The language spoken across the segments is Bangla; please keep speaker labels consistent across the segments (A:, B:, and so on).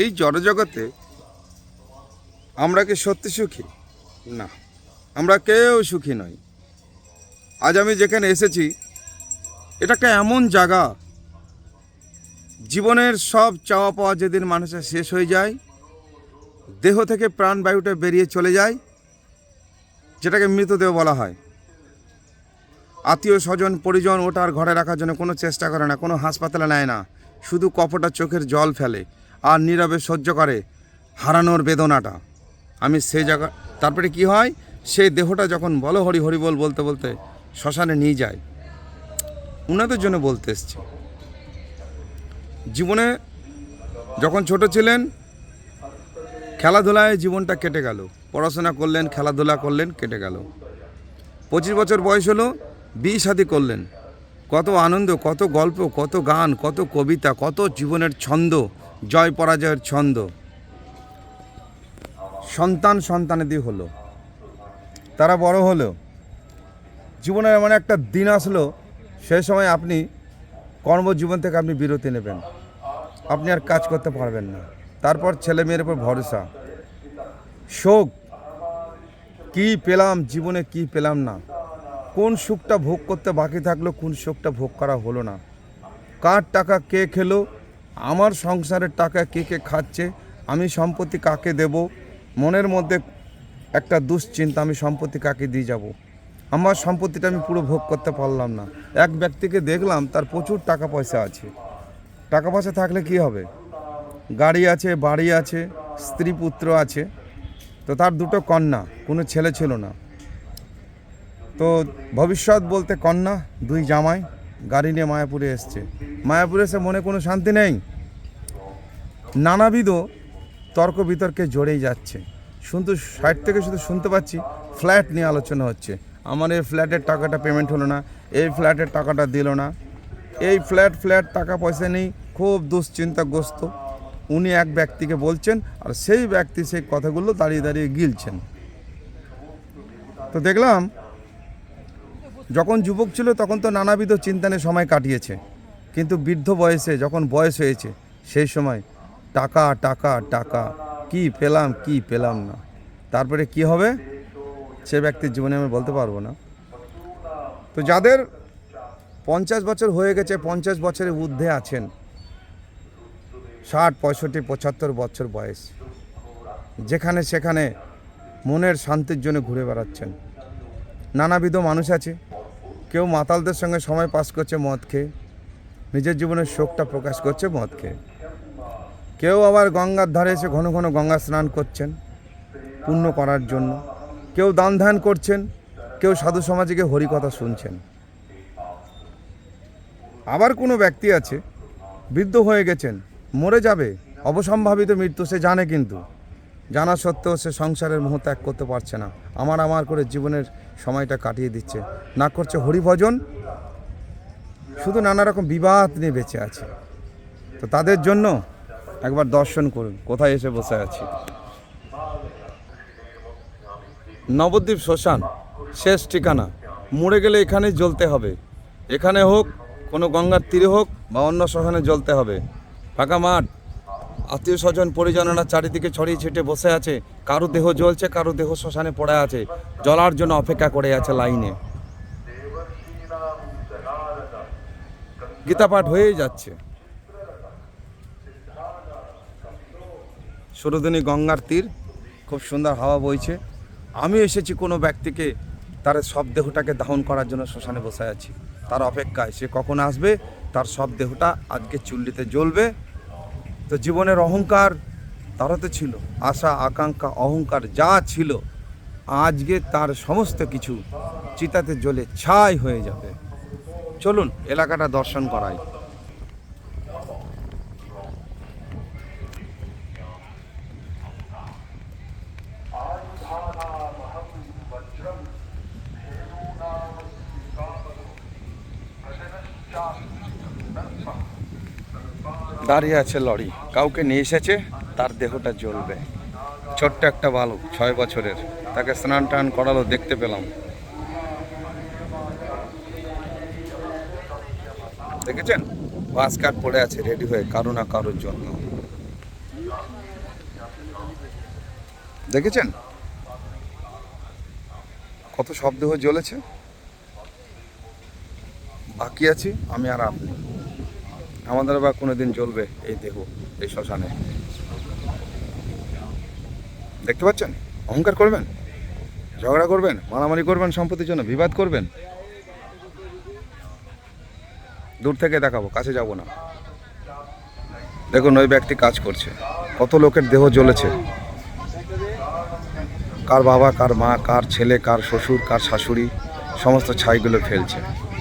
A: এই জড়জগতে আমরা কি সত্যি সুখী? না, আমরা কেউ সুখী নই। আজ আমি যেখানে এসেছি, এটা একটা এমন জায়গা? জীবনের সব চাওয়া পাওয়া যেদিন মানুষের শেষ হয়ে যায়, দেহ থেকে প্রাণবায়ুটা বেরিয়ে চলে যায়, যেটাকে মৃতদেহ বলা হয়। আত্মীয় স্বজন পরিজন ওটার ঘরে রাখার জন্য কোনো চেষ্টা করে না, কোনো হাসপাতালে নেয় না, শুধু কপটা চোখের জল ফেলে। আর নীরবে সহ্য করে হারানোর বেদনাটা। আমি সেই জায়গা তারপরে কি হয়? সেই দেহটা যখন বলো হরি হরি বল বলতে বলতে শ্মশানে নিয়ে যায়। উনাদের জন্য বলতে এসছি। জীবনে যখন ছোট ছিলেন, খেলাধুলায় জীবনটা কেটে গেল। পড়াশোনা করলেন, খেলাধুলা করলেন, কেটে গেল। পঁচিশ বছর বয়স হলো, বিয়ে শাদি করলেন। কত আনন্দ, কত গল্প, কত গান, কত কবিতা, কত জীবনের ছন্দ। জয় পরাজয়ের ছন্দ। সন্তান সন্তানেদি হলো। তারা বড় হলো। জীবনের এমন একটা দিন আসলো সেই সময় আপনি কর্মজীবন থেকে আপনি বিরতি নেবেন। আপনি আর কাজ করতে পারবেন না। তারপর ছেলে মেয়ের উপর ভরসা। শোক, কি পেলাম, জীবনে কি পেলাম না। কোন সুখটা ভোগ করতে বাকি থাকল, কোন সুখটা ভোগ করা হলো না। কার টাকা কে খেলো আমার সংসারের টাকা কে কে খাচ্ছে, আমি সম্পত্তি কাকে দেব? মনের মধ্যে একটা দুশ্চিন্তা, আমি সম্পত্তি কাকে দিয়ে যাব? আমার সম্পত্তিটা আমি পুরো ভোগ করতে পারলাম না। এক ব্যক্তিকে দেখলাম, তার প্রচুর টাকা পয়সা আছে। টাকা পয়সা থাকলে কি হবে? গাড়ি আছে, বাড়ি আছে, স্ত্রী পুত্র আছে, তো তার দুটো কন্যা, কোনো ছেলে ছিল না। তো ভবিষ্যৎ বলতে কন্যা, দুই জামাই গাড়ি নিয়ে মায়াপুরে এসছে। মায়াপুরে এসে মনে কোনো শান্তি নেই। নানাবিধ তর্ক বিতর্কে জড়েই যাচ্ছে। শুধু সাইড থেকে শুধু শুনতে পাচ্ছি, ফ্ল্যাট নিয়ে আলোচনা হচ্ছে। আমার এই ফ্ল্যাটের টাকাটা পেমেন্ট হলো না, এই ফ্ল্যাটের টাকাটা দিল না। এই ফ্ল্যাট ফ্ল্যাট, টাকা পয়সা নেই, খুব দুশ্চিন্তাগ্রস্ত। উনি এক ব্যক্তিকে বলছেন আর সেই ব্যক্তি সেই কথাগুলো দাঁড়িয়ে দাঁড়িয়ে গিলছেন। তো দেখলাম যখন যুবক ছিল তখন তো নানাবিধ চিন্তানে সময় কাটিয়েছে। কিন্তু বৃদ্ধ বয়সে, যখন বয়স হয়েছে, সেই সময় টাকা টাকা টাকা, কি পেলাম কি পেলাম না। তারপরে কি হবে? সে ব্যক্তির জীবনে আমি বলতে পারব না। তো যাদের পঞ্চাশ বছর হয়ে গেছে, পঞ্চাশ বছরের ঊর্ধ্বে আছেন, ষাট, পঁয়ষট্টি, পঁচাত্তর বছর বয়স, যেখানে সেখানে মনের শান্তির জন্য ঘুরে বেড়াচ্ছেন, নানাবিধ মানুষ আছে। কেউ মাতালদের সঙ্গে সময় পাস করছে মদ খেয়ে, নিজের জীবনের শোকটা প্রকাশ করছে মদ খেয়ে। কেউ আবার গঙ্গার ধারে এসে ঘন ঘন গঙ্গা স্নান করছেন পুণ্য করার জন্য। কেউ দান ধ্যান করছেন, কেউ সাধু সমাজকে হরিকথা শুনছেন। আবার কোনো ব্যক্তি আছে, বৃদ্ধ হয়ে গেছেন, মরে যাবে, অবসম্ভাবিত মৃত্যু সে জানে কিন্তু। জানা সত্ত্বেও সে সংসারের মোহ ত্যাগ করতে পারছে না। আমার আমার করে জীবনের সময়টা কাটিয়ে দিচ্ছে। না করছে হরিভজন, শুধু নানা রকম বিবাদ নিয়ে বেঁচে আছে। তো তাদের জন্য একবার দর্শন করুন, কোথায় এসে বসে আছি। নবদ্বীপ শ্মশান, শেষ ঠিকানা। মরে গেলে এখানে জ্বলতে হবে। এখানে হোক, কোনো গঙ্গার তীরে হোক বা অন্য শ্মশানে জ্বলতে হবে। ফাঁকা মাঠ। আত্মীয় স্বজন, পরিজনেরা চারিদিকে ছড়িয়ে ছিটে বসে আছে। কারও দেহ জ্বলছে, কারও দেহ শ্মশানে পড়ে আছে। জ্বলার জন্য অপেক্ষা করে আছে লাইনে। গীতা পাঠ হয়েই যাচ্ছে। সুরদিনী গঙ্গার তীর, খুব সুন্দর হাওয়া বইছে। আমি এসেছি কোনো ব্যক্তিকে তার সব দেহটাকে দাহন করার জন্য শ্মশানে বসে আছি। তার অপেক্ষায়, সে কখন আসবে, তার সব দেহটা আজকে চুল্লিতে জ্বলবে। তো জীবনের অহংকার তারা তো ছিল, আশা, আকাঙ্ক্ষা, অহংকার যা ছিল, আজকে তার সমস্ত কিছু চিতাতে জ্বলে ছাই হয়ে যাবে। চলুন, এলাকাটা দর্শন করাই। দাঁড়িয়ে আছে লরি। কাউকে নিয়ে এসেছে, তার দেহটা জ্বলবে। ছোট্ট একটা বালক, ছয় বছরের। তাকে স্নান টান করালো, দেখতে পেলাম। দেখেছেন? বাস কাট পড়ে আছে, রেডি হয়ে কারও না কারোর জন্য। দেখেছেন? কত শব্দ হয়ে জ্বলেছে। বাকি আছি, আমি আর আপনি। আমাদের বা কোনোদিন জ্বলবে এই দেহ, এই শ্মশানে। দেখতে পাচ্ছেন? অহংকার করবেন? ঝগড়া করবেন? মারামারি করবেন? সম্পত্তির জন্য বিবাদ করবেন? দূর থেকে দেখাবো, কাছে যাব না। দেখুন, ওই ব্যক্তি কাজ করছে। কত লোকের দেহ জ্বলেছে। কার বাবা, কার মা, কার ছেলে, কার শ্বশুর, কার শাশুড়ি, সমস্ত ছাইগুলো ফেলছে।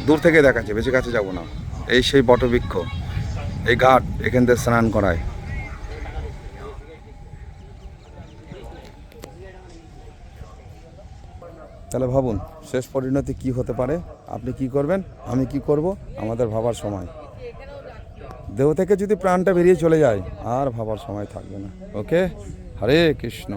A: দূর থেকে দেখাচ্ছে বেশি কাছে যাব না। এই সেই বটবৃক্ষ। এই ঘাট এখান থেকে স্নান করায়। তাহলে ভাবুন, শেষ পরিণতি কি হতে পারে? আপনি কি করবেন? আমি কি করব? আমাদের ভাবার সময়। দেহ থেকে যদি প্রাণটা বেরিয়ে চলে যায়, আর ভাবার সময় থাকবে না। ওকে? হরে কৃষ্ণ।